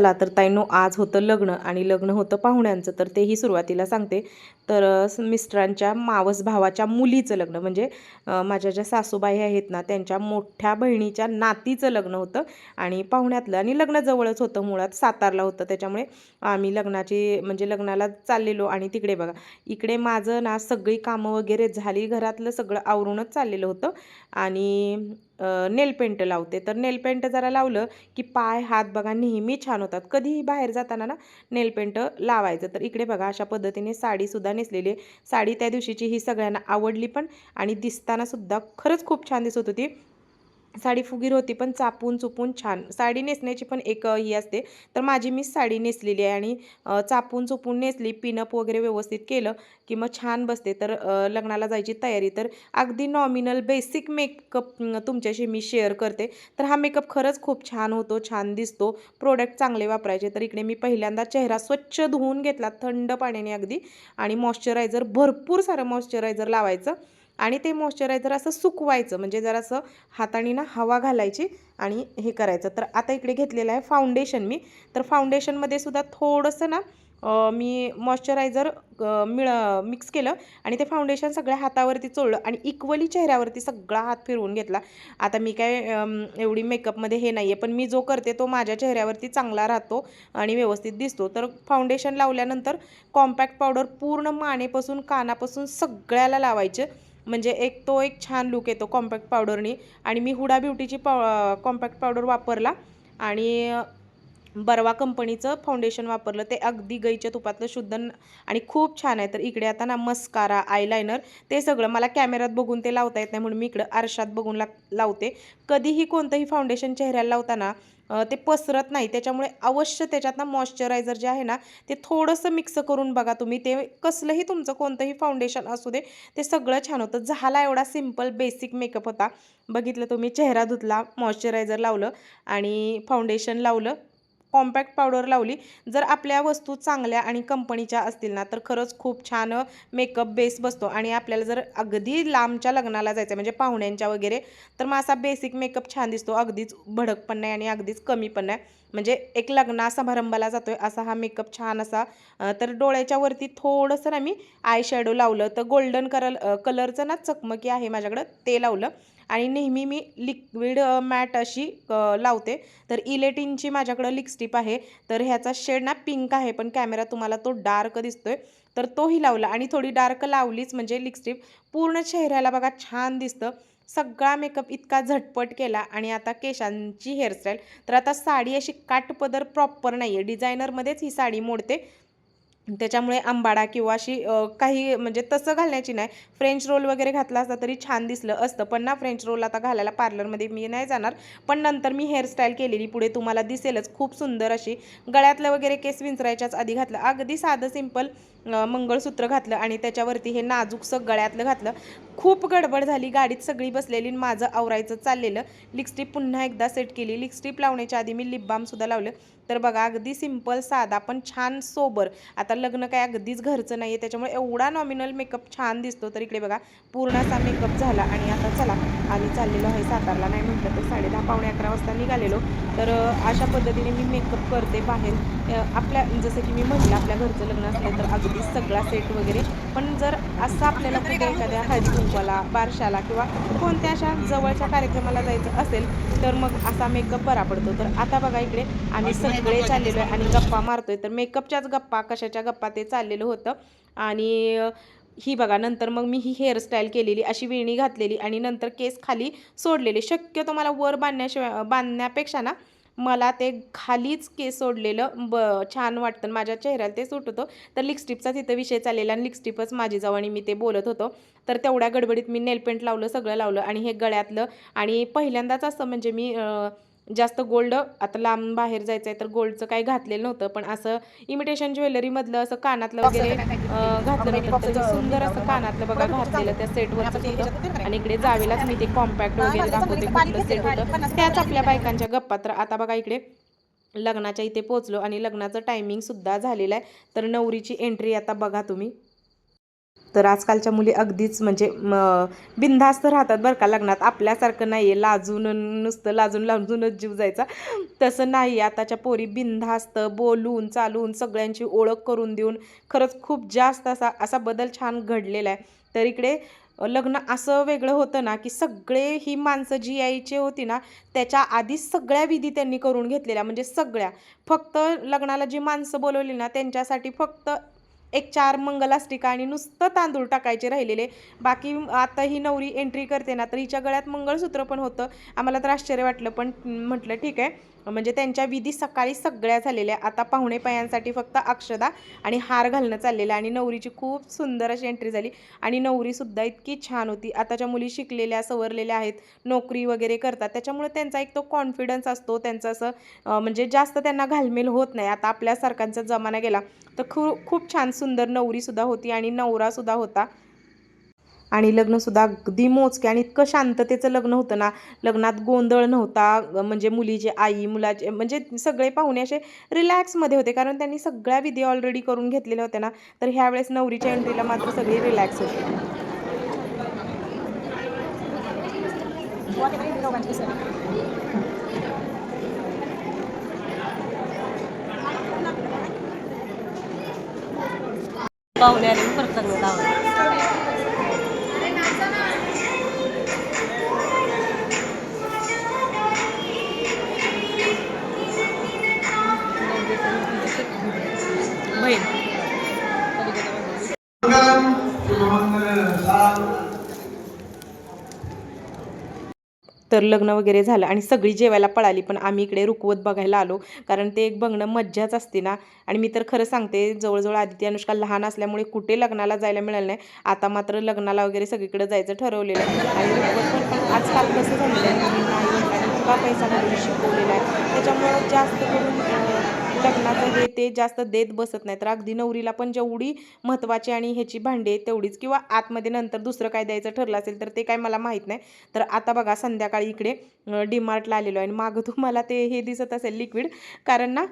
चला तर ताईनो आज होतं लग्न आणि लग्न होतं पाहुण्यांचं तर तेही सुरुवातीला सांगते. तर मिस्टरांच्या मावस भावाच्या मुलीचं लग्न म्हणजे माझ्या ज्या सासूबाई आहेत ना त्यांच्या मोठ्या बहिणीच्या नातीचं लग्न होतं आणि पाहुण्यातलं आणि लग्न जवळच होतं मुळात सातारला होतं. त्याच्यामुळे आम्ही लग्नाची म्हणजे लग्नाला चाललेलो आणि तिकडे बघा इकडे माझं ना सगळी कामं वगैरे झाली घरातलं सगळं आवरूनच चाललेलं होतं. आणि नेल पेंट लावते. तर नेल पेंट जरा लावलं की पाय हात बघा नेहमी छान होतात. कधीही बाहेर जाताना ना नेल पेंट लावायचं. तर इकडे बघा अशा पद्धतीने साडीसुद्धा नेसलेली आहे. साडी त्या दिवशीची ही सगळ्यांना आवडली पण आणि दिसतानासुद्धा खरंच खूप छान दिसत होती. साडी फुगीर होती पण चापून चुपून छान. साडी नेसण्याची पण एक ही असते. तर माझी मी साडी नेसलेली आहे आणि चापून चुपून नेसली पिनअप वगैरे व्यवस्थित केलं की मग छान बसते. तर लग्नाला जायची तयारी. तर अगदी नॉमिनल बेसिक मेकअप तुमच्याशी मी शेअर करते. तर हा मेकअप खरंच खूप छान होतो छान दिसतो. प्रोडक्ट चांगले वापरायचे. तर इकडे मी पहिल्यांदा चेहरा स्वच्छ धुवून घेतला थंड पाण्याने अगदी. आणि मॉइश्चरायझर भरपूर सारं मॉइश्चरायझर लावायचं. आणि ते मॉइश्चरायझर असं सुकवायचं म्हणजे जरासं हाताने ना हवा घालायची आणि हे करायचं. तर आता इकडे घेतलेलं आहे फाउंडेशन मी. तर फाउंडेशनमध्ये सुद्धा थोडंसं ना मी मॉइश्चरायझर मिळ मिक्स केलं आणि ते फाउंडेशन सगळ्या हातावरती चोळलं आणि इक्वली चेहऱ्यावरती सगळा हात फिरवून घेतला. आता मी काय एवढी मेकअपमध्ये हे नाही आहे पण मी जो करते तो माझ्या चेहऱ्यावरती चांगला राहतो आणि व्यवस्थित दिसतो. तर फाउंडेशन लावल्यानंतर कॉम्पॅक्ट पावडर पूर्ण मानेपासून कानापासून सगळ्याला लावायचे. म्हणजे एक तो एक छान लुक येतो कॉम्पॅक्ट पावडरनी आणि मी हुडा ब्युटीची पाव कॉम्पॅक्ट पावडर वापरला. आणि बर्वा कंपनीचं फाउंडेशन वापरलं. ते अगदी गाईच्या तुपातलं शुद्ध आणि खूप छान आहे. तर इकडे आता ना मस्कारा आयलायनर ते सगळं मला कॅमेऱ्यात बघून ते लावता येत नाही म्हणून मी इकडं आरशात बघून ला लावते. कधीही कोणतंही फाउंडेशन चेहऱ्याला लावताना ते पसरत नाही. त्याच्यामुळे अवश्य त्याच्यात ना मॉइश्चरायझर जे आहे ना ते थोडंसं मिक्स करून बघा तुम्ही. ते कसलंही तुमचं कोणतंही फाउंडेशन असू दे ते सगळं छान होतं. झाला एवढा सिंपल बेसिक मेकअप होता. बघितलं तुम्ही चेहरा धुतला मॉइश्चरायझर लावलं आणि फाउंडेशन लावलं. कॉम्पॅक्ट पावडर लावली. जर आपल्या वस्तू चांगल्या आणि कंपनीच्या असतील ना तर खरंच खूप छान मेकअप बेस बसतो. आणि आपल्याला जर अगदी लांबच्या लग्नाला जायचं आहे म्हणजे पाहुण्यांच्या वगैरे तर मग असा बेसिक मेकअप छान दिसतो. अगदीच भडक पण नाही आणि अगदीच कमी पण नाही. म्हणजे एक लग्ना समारंभाला जातोय असा हा मेकअप छान असा तर डोळ्याच्या वरती थोडंसं ना मी आय शॅडो लावलं. तर गोल्डन कलर कलरचं ना चकमकी आहे माझ्याकडं ते लावलं. आणि नेहमी मी लिक्विड मॅट अशी लावते. तर इलेटिनची माझ्याकडं लिपस्टिप आहे. तर ह्याचा शेड ना पिंक आहे पण कॅमेरा तुम्हाला तो डार्क दिसतोय. तर तोही लावला. आणि थोडी डार्क लावलीच म्हणजे लिपस्टिप पूर्ण चेहऱ्याला बघा छान दिसतं. सगळा मेकअप इतका झटपट केला. आणि आता केशांची हेअरस्टाईल तर आता साडी अशी काटपदर प्रॉपर नाही आहे डिझायनरमध्येच ही साडी मोडते. त्याच्यामुळे आंबाडा किंवा अशी काही म्हणजे तसं घालण्याची नाही. फ्रेंच रोल वगैरे घातला असता तरी छान दिसलं असतं. पण ना फ्रेंच रोल आता घालायला पार्लरमध्ये मी नाही जाणार. पण नंतर मी हेअरस्टाईल केलेली पुढे तुम्हाला दिसेलच. खूप सुंदर अशी गळ्यातलं वगैरे केस विंचरायच्याच आधी घातलं. अगदी साधं सिंपल मंगळसूत्र घातलं आणि त्याच्यावरती हे नाजूकसं गळ्यातलं घातलं. खूप गडबड झाली. गाडीत सगळी बसलेली आणि माझं आवरायचं चाललेलं. लिपस्टिप पुन्हा एकदा सेट केली. लिपस्टिप लावण्याच्या आधी मी लिप बामसुद्धा लावलं. तर बघा अगदी सिंपल साधा पण छान सोबर आता लग्न काय अगदीच घरचं नाही आहे त्याच्यामुळे एवढा नॉमिनल मेकअप छान दिसतो. तर इकडे बघा पूर्ण असा मेकअप झाला आणि आता चला आम्ही चाललेलो आहे सातारला. नाही म्हटलं तर साडे दहा पावणे अकरा वाजता निघालेलो. तर अशा पद्धतीने मी मेकअप करते बाहेर. आपल्या जसं की मी म्हटलं आपल्या घरचं लग्न असलं तर अजून अगदीच सगळा सेट वगैरे. पण जर असं आपल्याला कुठे एखाद्या हळदी कुंकवाला बारशाला किंवा कोणत्या अशा जवळच्या कार्यक्रमाला जायचं असेल तर मग असा मेकअप बरा पडतो. तर आता बघा इकडे आम्ही सगळे चाललेलो आहे आणि गप्पा मारतोय. तर मेकअपच्याच गप्पा कशाच्या गप्पा ते चाललेलं होतं. आणि ही बघा नंतर मग मी ही हेअरस्टाईल केलेली अशी वेणी घातलेली आणि नंतर केस खाली सोडलेले. शक्यतो मला वर बांधण्याशिवाय बांधण्यापेक्षा ना मला ते खालीच केस सोडलेलं ब छान वाटतं आणि माझ्या चेहऱ्याला ते सुट होतं तर लिपस्टिपचा तिथं विषय चाललेला आणि लिपस्टिपच माझी जाऊ आणि मी ते बोलत होतो. तर तेवढ्या गडबडीत मी नेलपेंट लावलं सगळं लावलं आणि हे गळ्यातलं आणि पहिल्यांदाच असं म्हणजे मी जास्त गोल्ड आता लांब बाहेर जायचं आहे तर गोल्डचं काही घातलेलं नव्हतं पण असं इमिटेशन ज्वेलरीमधलं असं कानातलं वगैरे घातलं नव्हतं. तर सुंदर असं कानातलं बघा घातलेलं त्या सेटवरचं आणि इकडे जावेलाच मी ते कॉम्पॅक्ट वगैरे दाखवते कुठलं सेट होतं. त्याच आपल्या बायकांच्या गप्पा. तर आता बघा इकडे लग्नाच्या इथे पोचलो आणि लग्नाचं टायमिंग सुद्धा झालेलं आहे. तर नवरीची एंट्री आता बघा तुम्ही. तर आजकालच्या मुली अगदीच म्हणजे म, बिनधास्त राहतात बरं का लग्नात. आपल्यासारखं नाही आहे लाजून नुसतं लाजून लाजूनच जीव जायचा. तसं नाही. आताच्या पोरी बिनधास्त बोलून चालून सगळ्यांची ओळख करून देऊन खरंच खूप जास्त असा असा बदल छान घडलेला आहे तर इकडे लग्न असं वेगळं होतं ना की सगळे ही माणसं जी यायची होती ना त्याच्या आधीच सगळ्या विधी त्यांनी करून घेतलेल्या. म्हणजे सगळ्या. फक्त लग्नाला जी माणसं बोलवली ना त्यांच्यासाठी फक्त एक चार मंगलास्टिका आणि नुसतं तांदूळ टाकायचे राहिलेले. बाकी आता ही नवरी एंट्री करते ना तर हिच्या गळ्यात मंगळसूत्र पण होतं. आम्हाला तर आश्चर्य वाटलं पण म्हटलं ठीक आहे. म्हणजे त्यांच्या विधी सकाळी सगळ्या झालेल्या आता पाहुणे पायांसाठी फक्त अक्षदा आणि हार घालणं चाललेलं आणि नवरीची खूप सुंदर अशी एंट्री झाली. आणि नवरीसुद्धा इतकी छान होती. आताच्या मुली शिकलेल्या सवरलेल्या आहेत. नोकरी वगैरे करतात. त्याच्यामुळे त्यांचा एक तो कॉन्फिडन्स असतो. त्यांचं असं म्हणजे जास्त त्यांना घालमेल होत नाही. आता आपल्यासारखांचा जमाना गेला तर खूप खूप छान सुंदर नवरीसुद्धा होती आणि नवरासुद्धा होता. आणि लग्नसुद्धा अगदी मोजके आणि इतकं शांततेचं लग्न होतं ना लग्नात गोंधळ नव्हता म्हणजे मुलीची आई मुलाचे म्हणजे सगळे पाहुणे असे रिलॅक्समध्ये होते. कारण त्यांनी सगळ्या विधी ऑलरेडी करून घेतलेल्या होत्या ना तर ह्यावेळेस नवरीच्या एंट्रीला मात्र सगळी रिलॅक्स होते. पाहुणे आले तर लग्न वगैरे झालं आणि सगळी जेवायला पळाली पण आम्ही इकडे रुकवत बघायला आलो. कारण ते एक बघणं मज्जाच असते ना. आणि मी तर खरं सांगते जवळजवळ आदिती अनुष्का लहान असल्यामुळे कुठे लग्नाला जायला मिळालं नाही. आता मात्र लग्नाला वगैरे सगळीकडे जायचं ठरवलेलं आहे. आणि रुकवत पण पण आजकाल कसं झालेलं आहे पैसा घालून शिकवलेला आहे. त्याच्यामुळं जास्त करून लग्नाचं हे ते जास्त देत बसत नाही तर अगदी नवरीला पण जेवढी महत्त्वाची आणि ह्याची भांडी आहेत तेवढीच. किंवा आतमध्ये नंतर दुसरं काय द्यायचं ठरलं असेल तर ते काय मला माहीत नाही. तर आता बघा संध्याकाळी इकडे डीमार्टला आलेलो आहे. आणि मागं तुम्हाला ते हे दिसत असेल लिक्विड कारण ना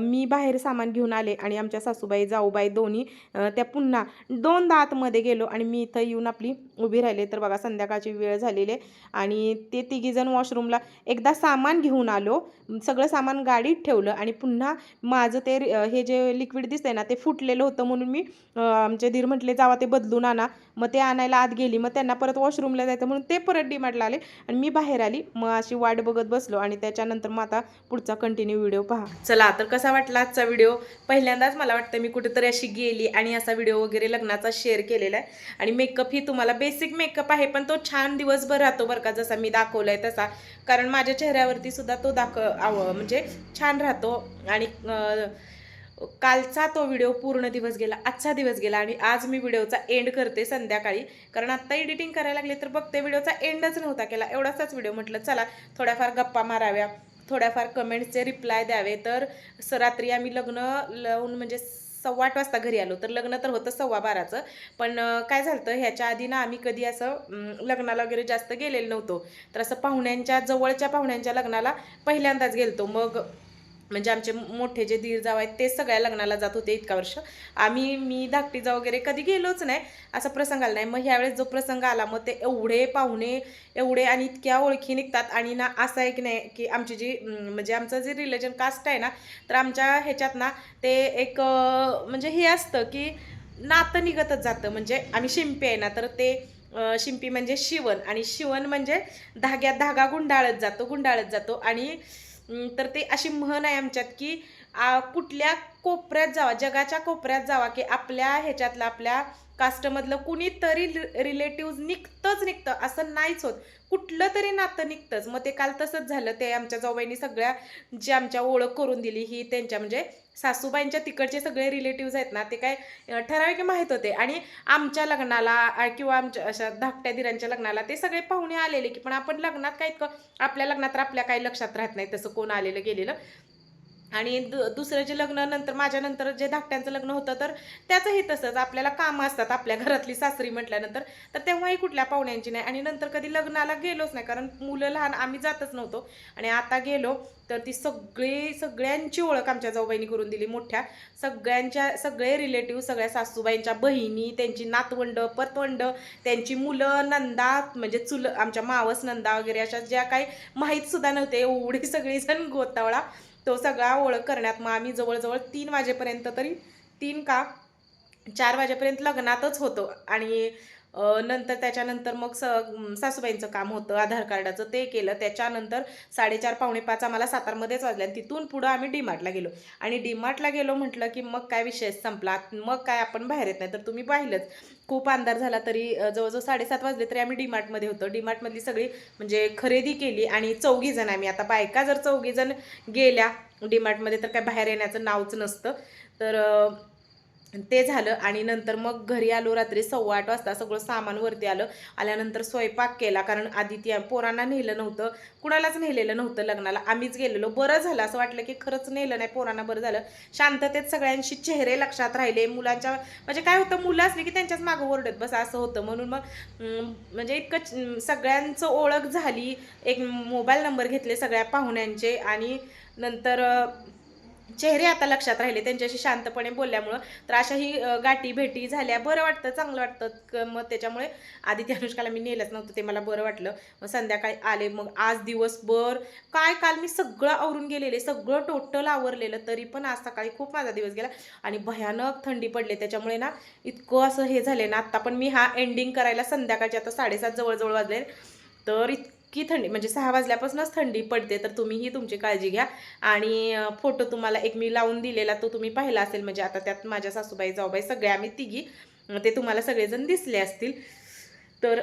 मी बाहेर सामान घेऊन आले आणि आमच्या सासूबाई जाऊबाई दोन्ही त्या पुन्हा दोनदा आतमध्ये गेलो आणि मी इथं येऊन आपली उभी राहिले. तर बघा संध्याकाळची वेळ झालेली आहे आणि ते तिघीजण वॉशरूमला एकदा सामान घेऊन आलो. सगळं सामान गाडीत ठेवलं आणि पुन्हा माझं ते रि- हे जे लिक्विड दिसतंय ना ते फुटलेलं होतं म्हणून मी आमचे धीर म्हटले जावा ते बदलून आणा. मग ते आणायला आत गेली. मग त्यांना परत वॉशरूमला जायचं म्हणून ते परत डिमांडला आले आणि मी बाहेर आली. मग अशी वाट बघत बसलो आणि त्याच्यानंतर मग आता पुढचा कंटिन्यू व्हिडिओ पहा. चला तर कसा वाटला आजचा व्हिडिओ पहिल्यांदाच मला वाटतं मी कुठेतरी अशी गेली आणि असा व्हिडिओ वगैरे लग्नाचा शेअर केलेला आहे. आणि मेकअप ही तुम्हाला बेसिक मेकअप आहे पण तो छान दिवसभर राहतो बरं का जसा मी दाखवलाय तसा. कारण माझ्या चेहऱ्यावरती सुद्धा तो दाख म्हणजे छान राहतो. आणि कालचा तो व्हिडिओ पूर्ण दिवस गेला आजचा दिवस गेला आणि आज मी व्हिडिओचा एंड करते संध्याकाळी. कारण आत्ता एडिटिंग करायला लागले तर बघते व्हिडिओचा एंडच नव्हता केला. एवढासाच व्हिडिओ म्हटलं चला थोड्याफार गप्पा माराव्या. थोड्याफार कमेंट्सचे रिप्लाय द्यावे. तर रात्री आम्ही लग्न लावून म्हणजे सव्वा आठ वाजता घरी आलो. तर लग्न तर होतं सव्वा बाराचं. पण काय झालं ह्याच्या आधी ना आम्ही कधी असं लग्नाला वगैरे जास्त गेलेलो नव्हतो. तर असं पाहुण्यांच्या जवळच्या पाहुण्यांच्या लग्नाला पहिल्यांदाच गेलतो. मग म्हणजे आमचे मोठे जे धीर जाव आहेत ते सगळ्या लग्नाला जात होते इतका वर्ष. आम्ही मी धाकटीचा वगैरे कधी गेलोच नाही असा प्रसंग आला नाही. मग ह्यावेळेस जो प्रसंग आला मग ते एवढे पाहुणे एवढे आणि इतक्या ओळखी निघतात. आणि ना असं आहे की नाही की आमची जी म्हणजे आमचं जे रिलेजन कास्ट आहे ना तर आमच्या ह्याच्यात ना ते एक म्हणजे हे असतं की नातं निघतच जातं. म्हणजे आम्ही शिंपी आहे ना तर ते शिंपी म्हणजे शिवण आणि शिवण म्हणजे धाग्यात धागा गुंडाळत जातो गुंडाळत जातो. आणि तर ते अशी म्हण आहे आमच्यात की कुठल्या कोपऱ्यात जावा जगाच्या कोपऱ्यात जावा की आपल्या ह्याच्यातलं आपल्या कास्टमधलं कुणीतरी रिलेटिव्ह निघतंच निघतं असं नाहीच होत. कुठलं तरी नातं निघतंच. मग ते काल तसंच झालं. ते आमच्या जाऊबाईंनी सगळ्या जी आमच्या ओळख करून दिली ही त्यांच्या म्हणजे सासूबाईंच्या तिकडचे सगळे रिलेटिव्ह आहेत ना ते काय ठराविक माहीत होते. आणि आमच्या लग्नाला किंवा आमच्या अशा धाकट्या दिरांच्या लग्नाला ते सगळे पाहुणे आलेले की पण आपण लग्नात काय इतकं आपल्या लग्नात तर आपल्या काही लक्षात राहत नाही तसं कोण आलेलं गेलेलं. आणि दु दुसरं जे लग्न नंतर माझ्यानंतर जे धाकट्यांचं लग्न होतं तर त्याचंही तसंच. आपल्याला कामं असतात आपल्या घरातली सासरी म्हटल्यानंतर. तर तेव्हाही कुठल्या पाहुण्यांची नाही. आणि नंतर कधी लग्नाला गेलोच नाही कारण मुलं लहान आम्ही जातच नव्हतो. आणि आता गेलो तर ती सगळी सगळ्यांची ओळख आमच्या जाऊबाईंनी करून दिली मोठ्या. सगळ्यांच्या सगळे रिलेटिव्ह सगळ्या सासूबाईंच्या बहिणी त्यांची नातवंड परतवंड त्यांची मुलं नंदा म्हणजे चुल आमच्या मावस नंदा वगैरे अशा ज्या काही माहीतसुद्धा नव्हते एवढी सगळीजण गोतावळा. तो सगळा ओळख करण्यात मग आम्ही जवळजवळ तीन वाजेपर्यंत तरी तीन का चार वाजेपर्यंत लग्नातच होतो. आणि नंतर त्याच्यानंतर मग स सासूबाईंचं काम होतं आधार कार्डाचं ते केलं. त्याच्यानंतर साडेचार पावणे पाच आम्हाला सातारमध्येच वाजले आणि तिथून पुढं आम्ही डीमार्टला गेलो. आणि डीमार्टला गेलो म्हटलं की मग काय विषय संपला? मग काय आपण बाहेर येत नाही. तर तुम्ही पाहिलंच. खूप अंधार झाला तरी जवळजवळ साडेसात वाजले तरी आम्ही डीमार्टमध्ये होतो. डीमार्टमधली सगळी म्हणजे खरेदी केली आणि चौघी जण आम्ही. आता बायका जर चौघी जण गेल्या डीमार्टमध्ये तर काय बाहेर येण्याचं नावच नसतं. तर ते झालं आणि नंतर मग घरी आलो रात्री सव्वा आठ वाजता सगळं सामान वरती आलं. आल्यानंतर स्वयंपाक केला कारण आधी ती पोरांना नेलं नव्हतं. कुणालाच नेलेलं नव्हतं लग्नाला. आम्हीच गेलेलो. बरं झालं. असं वाटलं की खरंच नेलं नाही. पोरांना बरं झालं. शांततेत सगळ्यांशी चेहरे लक्षात राहिले. मुलांच्या म्हणजे काय होतं? मुलं असले की त्यांच्याच मागं ओरडत बस. असं होतं. म्हणून मग म्हणजे इतकं च- सगळ्यांचं ओळख झाली. एक मोबाईल नंबर घेतले सगळ्या पाहुण्यांचे. आणि नंतर चेहरे आता लक्षात राहिले त्यांच्याशी शांतपणे बोलल्यामुळं. तर अशाही ही गाठी भेटी झाल्या. बरं वाटतं चांगलं वाटतं. क- मग त्याच्यामुळे आधी त्या अनुष्काला मी नेलंच नव्हतं ते मला बरं वाटलं. मग संध्याकाळी आले मग आज दिवसभर काय काल मी सगळं आवरून गेलेले सगळं टोटल आवरलेलं तरी पण आज सकाळी खूप माझा दिवस गेला. आणि भयानक थंडी पडले. त्याच्यामुळे ना इतकं असं हे झाले ना आत्ता पण मी हा एंडिंग करायला संध्याकाळचे आता साडेसात जवळजवळ वाजले तर इतकी थंडी म्हणजे सहा वाजल्यापासूनच थंडी पडते तर तुम्हीही तुमची काळजी घ्या. आणि फोटो तुम्हाला एक मी लावून दिलेला तो तुम्ही पाहिला असेल म्हणजे आता त्यात माझ्या सासूबाई जाऊबाई सगळ्या आम्ही तिघी ते तुम्हाला सगळेजण दिसले असतील. तर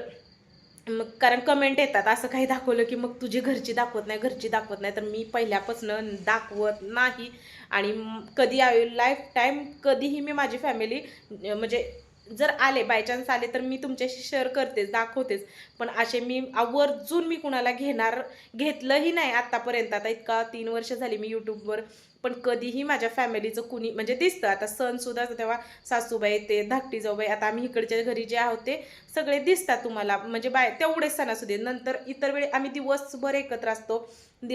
मग कारण कमेंट येतात असं काही दाखवलं की मग तुझी घरची दाखवत नाही घरची दाखवत नाही तर मी पहिल्यापासून दाखवत नाही. आणि कधी आय लाईफ टाईम कधीही मी माझी फॅमिली म्हणजे जर आले बाय चान्स आले तर मी तुमच्याशी शेअर करतेच दाखवतेच. पण असे मी आवर्जून मी कुणाला घेणार घेतलंही नाही आत्तापर्यंत आता इतका तीन वर्ष झाली मी यूट्यूबवर पण कधीही माझ्या फॅमिलीचं कुणी म्हणजे दिसतं. आता सणसुद्धा तेव्हा सासूबाई ते धाकटी जाऊबाई आता आम्ही इकडच्या घरी जे आहोत ते सगळे दिसतात तुम्हाला. म्हणजे बाय तेवढेच सणासुदे नंतर इतर वेळी आम्ही दिवसभर एकत्र असतो.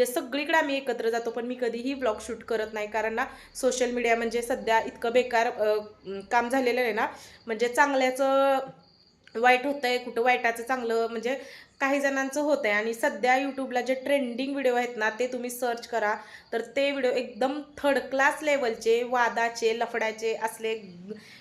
सगळीकडे आम्ही एकत्र जातो पण मी कधीही ब्लॉग शूट करत नाही. कारण ना सोशल मीडिया म्हणजे सध्या इतकं बेकार काम झालेलं आहे ना. म्हणजे चांगल्याचं वाईट होतंय कुठं वाईटाचं चांगलं म्हणजे काही जणांचं होत आहे. आणि सध्या यूट्यूबला जे ट्रेंडिंग व्हिडिओ आहेत ना ते तुम्ही सर्च करा. तर ते व्हिडिओ एकदम थर्ड क्लास लेवलचे वादाचे लफड्याचे असले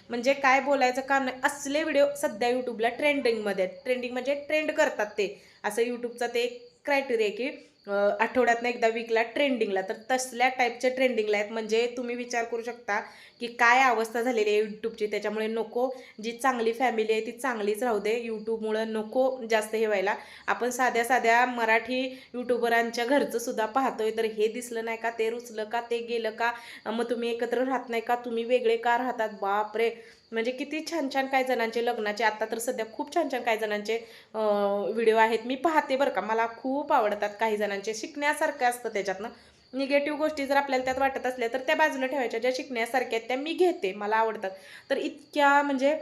म्हणजे काय बोलायचं काम नाही. असले व्हिडिओ सध्या यूट्यूबला ट्रेंडिंगमध्ये आहेत. ट्रेंडिंग म्हणजे ट्रेंड करतात ते. असं यूट्यूबचं ते एक क्रायटेरिया की आठवड्यातनं एकदा वीकला ट्रेंडिंगला तर तसल्या टाईपच्या ट्रेंडिंगला आहेत. म्हणजे तुम्ही विचार करू शकता की काय अवस्था झालेली आहे यूट्यूबची त्याच्यामुळे नको जी चांगली फॅमिली आहे ती चांगलीच राहू दे. यूट्यूबमुळं नको जास्त हे व्हायला. आपण साध्या साध्या मराठी यूट्यूबरांच्या घरचं सुद्धा पाहतोय. तर हे दिसलं नाही का? ते रुचलं का? ते गेलं का? मग तुम्ही एकत्र राहत नाही का? तुम्ही वेगळे का राहतात? बापरे! म्हणजे किती छान छान काय जणांचे लग्नाचे आता तर सध्या खूप छान छान काही जणांचे व्हिडिओ आहेत. मी पाहते बरं का मला खूप आवडतात काही जणांचे. शिकण्यासारखं असतं त्याच्यातनं. निगेटिव्ह गोष्टी जर आपल्याला त्यात वाटत असल्या तर त्या बाजूला ठेवायच्या. ज्या शिकण्यासारख्या आहेत त्या मी घेते मला आवडतात. तर इतक्या म्हणजे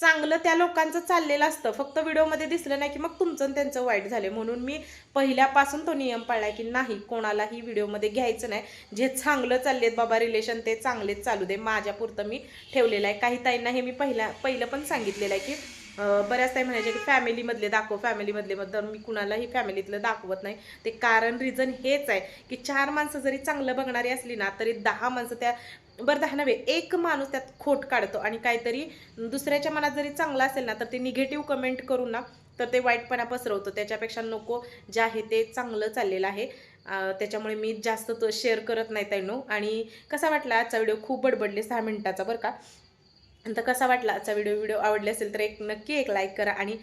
चांगलं त्या लोकांचं चाललेलं असतं. फक्त व्हिडिओमध्ये दिसलं नाही की मग तुमचं त्यांचं वाईट झालं म्हणून मी पहिल्यापासून तो नियम पाळला की नाही कोणालाही व्हिडिओमध्ये घ्यायचं नाही. जे चांगलं चाललेत बाबा रिलेशन ते चांगलेच चालू दे. माझ्यापुरतं मी ठेवलेलं आहे. काही ताईंना हे मी पहिल्या पहिलं पण सांगितलेलं आहे की बऱ्याच काही म्हणायचे की फॅमिलीमधले दाखव फॅमिलीमधले मग तर मी कुणालाही फॅमिलीतलं दाखवत नाही. ते कारण रिझन हेच आहे की चार माणसं जरी चांगलं बघणारी असली ना तरी दहा माणसं त्या बरं दहा नव्हे एक माणूस त्यात खोट काढतो आणि काहीतरी दुसऱ्याच्या मनात जरी चांगलं असेल ना तर ते निगेटिव्ह कमेंट करून ना तर ते वाईटपणा पसरवतो. त्याच्यापेक्षा नको जे आहे ते चांगलं चाललेलं आहे. त्याच्यामुळे मी जास्त तो शेअर करत नाही ताईनो. आणि कसा वाटला आजचा व्हिडिओ खूप बडबडले सहा मिनिटाचा बरं का? तर कसा वाटला आजचा व्हिडिओ व्हिडिओ आवडले असेल तर एक नक्की एक लाईक करा आणि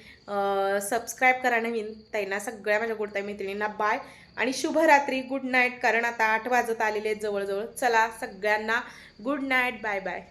सबस्क्राईब करा नवीन ताईंना सगळ्या माझ्या गोडताई मैत्रिणींना. बाय आणि शुभरात्री. गुड नाईट कारण आता आठ वाजत आलेले आहेत जवळजवळ. चला सगळ्यांना गुड नाईट बाय बाय